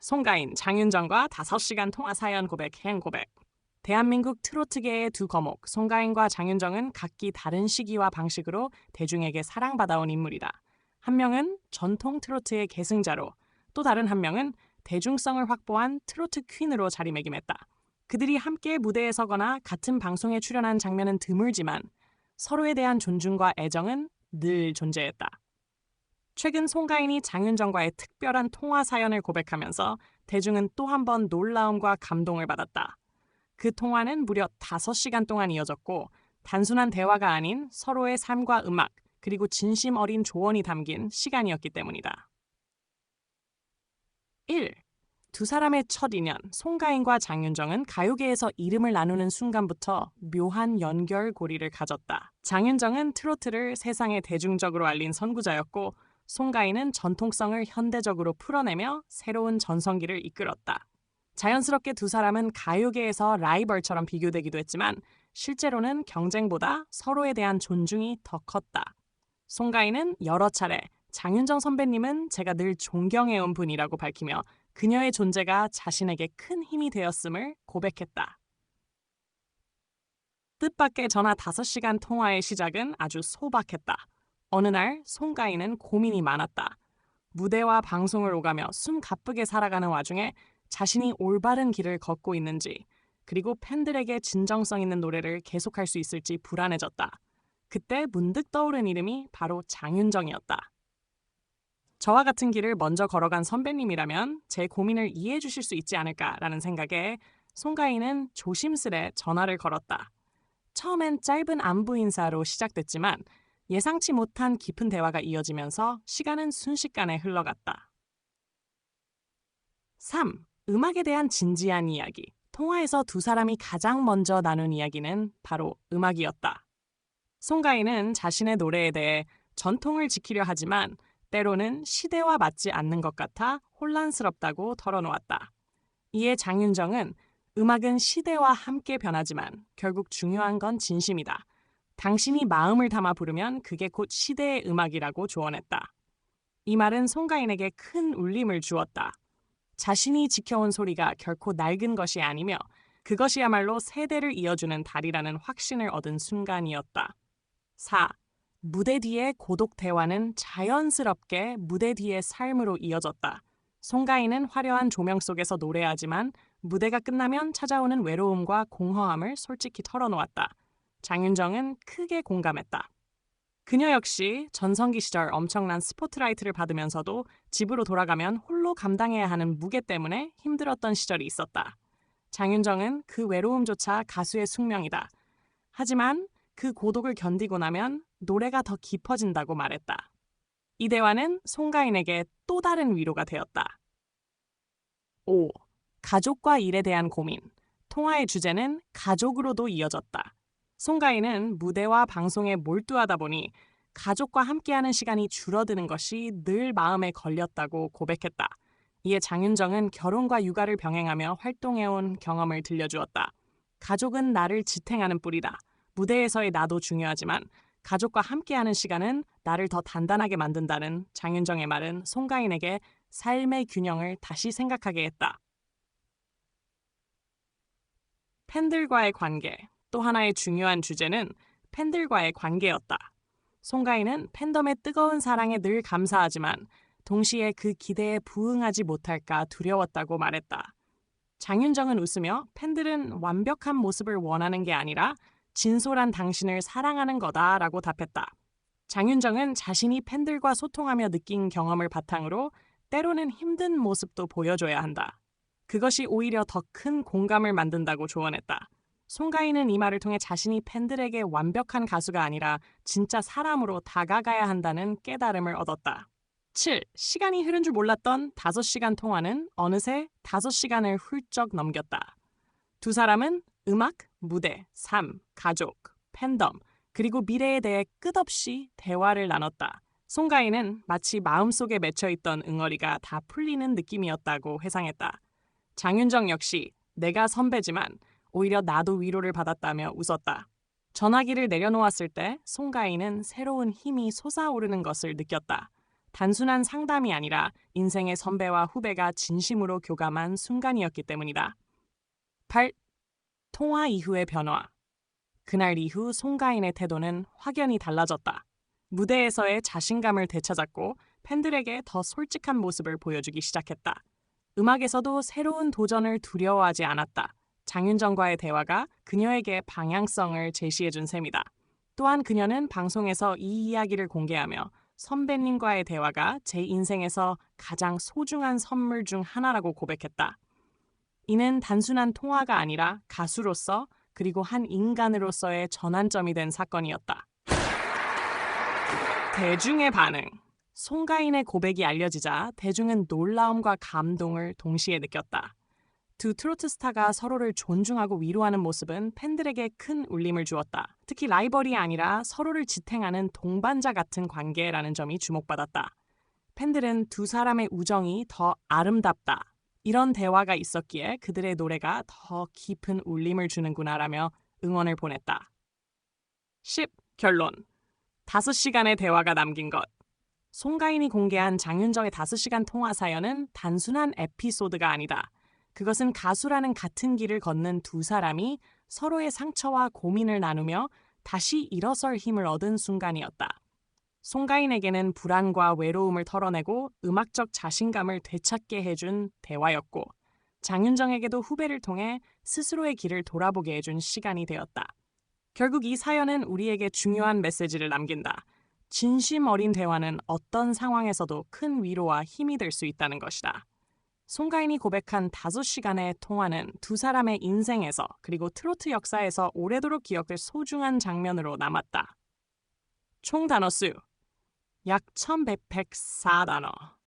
송가인, 장윤정과 5시간 통화 사연 고백, 행 고백. 대한민국 트로트계의 두 거목, 송가인과 장윤정은 각기 다른 시기와 방식으로 대중에게 사랑받아온 인물이다. 한 명은 전통 트로트의 계승자로, 또 다른 한 명은 대중성을 확보한 트로트 퀸으로 자리매김했다. 그들이 함께 무대에 서거나 같은 방송에 출연한 장면은 드물지만 서로에 대한 존중과 애정은 늘 존재했다. 최근 송가인이 장윤정과의 특별한 통화 사연을 고백하면서 대중은 또 한 번 놀라움과 감동을 받았다. 그 통화는 무려 5시간 동안 이어졌고 단순한 대화가 아닌 서로의 삶과 음악 그리고 진심 어린 조언이 담긴 시간이었기 때문이다. 1. 두 사람의 첫 인연, 송가인과 장윤정은 가요계에서 이름을 나누는 순간부터 묘한 연결고리를 가졌다. 장윤정은 트로트를 세상에 대중적으로 알린 선구자였고 송가인은 전통성을 현대적으로 풀어내며 새로운 전성기를 이끌었다. 자연스럽게 두 사람은 가요계에서 라이벌처럼 비교되기도 했지만 실제로는 경쟁보다 서로에 대한 존중이 더 컸다. 송가인은 여러 차례 장윤정 선배님은 제가 늘 존경해온 분이라고 밝히며 그녀의 존재가 자신에게 큰 힘이 되었음을 고백했다. 뜻밖의 전화 5시간 통화의 시작은 아주 소박했다. 어느 날 송가인은 고민이 많았다. 무대와 방송을 오가며 숨 가쁘게 살아가는 와중에 자신이 올바른 길을 걷고 있는지 그리고 팬들에게 진정성 있는 노래를 계속할 수 있을지 불안해졌다. 그때 문득 떠오른 이름이 바로 장윤정이었다. 저와 같은 길을 먼저 걸어간 선배님이라면 제 고민을 이해해 주실 수 있지 않을까라는 생각에 송가인은 조심스레 전화를 걸었다. 처음엔 짧은 안부 인사로 시작됐지만 예상치 못한 깊은 대화가 이어지면서 시간은 순식간에 흘러갔다. 3. 음악에 대한 진지한 이야기. 통화에서 두 사람이 가장 먼저 나눈 이야기는 바로 음악이었다. 송가인은 자신의 노래에 대해 전통을 지키려 하지만 때로는 시대와 맞지 않는 것 같아 혼란스럽다고 털어놓았다. 이에 장윤정은 음악은 시대와 함께 변하지만 결국 중요한 건 진심이다. 당신이 마음을 담아 부르면 그게 곧 시대의 음악이라고 조언했다. 이 말은 송가인에게 큰 울림을 주었다. 자신이 지켜온 소리가 결코 낡은 것이 아니며 그것이야말로 세대를 이어주는 달이라는 확신을 얻은 순간이었다. 4. 무대 뒤의 고독 대화는 자연스럽게 무대 뒤의 삶으로 이어졌다. 송가인은 화려한 조명 속에서 노래하지만 무대가 끝나면 찾아오는 외로움과 공허함을 솔직히 털어놓았다. 장윤정은 크게 공감했다. 그녀 역시 전성기 시절 엄청난 스포트라이트를 받으면서도 집으로 돌아가면 홀로 감당해야 하는 무게 때문에 힘들었던 시절이 있었다. 장윤정은 그 외로움조차 가수의 숙명이다. 하지만 그 고독을 견디고 나면 노래가 더 깊어진다고 말했다. 이 대화는 송가인에게 또 다른 위로가 되었다. 5. 가족과 일에 대한 고민. 통화의 주제는 가족으로도 이어졌다. 송가인은 무대와 방송에 몰두하다 보니 가족과 함께하는 시간이 줄어드는 것이 늘 마음에 걸렸다고 고백했다. 이에 장윤정은 결혼과 육아를 병행하며 활동해온 경험을 들려주었다. 가족은 나를 지탱하는 뿌리다. 무대에서의 나도 중요하지만 가족과 함께하는 시간은 나를 더 단단하게 만든다는 장윤정의 말은 송가인에게 삶의 균형을 다시 생각하게 했다. 팬들과의 관계. 또 하나의 중요한 주제는 팬들과의 관계였다. 송가인은 팬덤의 뜨거운 사랑에 늘 감사하지만 동시에 그 기대에 부응하지 못할까 두려웠다고 말했다. 장윤정은 웃으며 팬들은 완벽한 모습을 원하는 게 아니라 진솔한 당신을 사랑하는 거다라고 답했다. 장윤정은 자신이 팬들과 소통하며 느낀 경험을 바탕으로 때로는 힘든 모습도 보여줘야 한다. 그것이 오히려 더 큰 공감을 만든다고 조언했다. 송가인은 이 말을 통해 자신이 팬들에게 완벽한 가수가 아니라 진짜 사람으로 다가가야 한다는 깨달음을 얻었다. 7. 시간이 흐른 줄 몰랐던 5시간 통화는 어느새 5시간을 훌쩍 넘겼다. 두 사람은 음악, 무대, 삶, 가족, 팬덤, 그리고 미래에 대해 끝없이 대화를 나눴다. 송가인은 마치 마음속에 맺혀있던 응어리가 다 풀리는 느낌이었다고 회상했다. 장윤정 역시 내가 선배지만 오히려 나도 위로를 받았다며 웃었다. 전화기를 내려놓았을 때 송가인은 새로운 힘이 솟아오르는 것을 느꼈다. 단순한 상담이 아니라 인생의 선배와 후배가 진심으로 교감한 순간이었기 때문이다. 8. 통화 이후의 변화. 그날 이후 송가인의 태도는 확연히 달라졌다. 무대에서의 자신감을 되찾았고 팬들에게 더 솔직한 모습을 보여주기 시작했다. 음악에서도 새로운 도전을 두려워하지 않았다. 장윤정과의 대화가 그녀에게 방향성을 제시해준 셈이다. 또한 그녀는 방송에서 이 이야기를 공개하며 선배님과의 대화가 제 인생에서 가장 소중한 선물 중 하나라고 고백했다. 이는 단순한 통화가 아니라 가수로서 그리고 한 인간으로서의 전환점이 된 사건이었다. 대중의 반응. 송가인의 고백이 알려지자 대중은 놀라움과 감동을 동시에 느꼈다. 두 트로트 스타가 서로를 존중하고 위로하는 모습은 팬들에게 큰 울림을 주었다. 특히 라이벌이 아니라 서로를 지탱하는 동반자 같은 관계라는 점이 주목받았다. 팬들은 두 사람의 우정이 더 아름답다. 이런 대화가 있었기에 그들의 노래가 더 깊은 울림을 주는구나라며 응원을 보냈다. 10. 결론. 5시간의 대화가 남긴 것. 송가인이 공개한 장윤정의 5시간 통화 사연은 단순한 에피소드가 아니다. 그것은 가수라는 같은 길을 걷는 두 사람이 서로의 상처와 고민을 나누며 다시 일어설 힘을 얻은 순간이었다. 송가인에게는 불안과 외로움을 털어내고 음악적 자신감을 되찾게 해준 대화였고, 장윤정에게도 후배를 통해 스스로의 길을 돌아보게 해준 시간이 되었다. 결국 이 사연은 우리에게 중요한 메시지를 남긴다. 진심 어린 대화는 어떤 상황에서도 큰 위로와 힘이 될 수 있다는 것이다. 송가인이 고백한 5시간의 통화는 두 사람의 인생에서 그리고 트로트 역사에서 오래도록 기억될 소중한 장면으로 남았다. 총 단어 수 약 1104단어.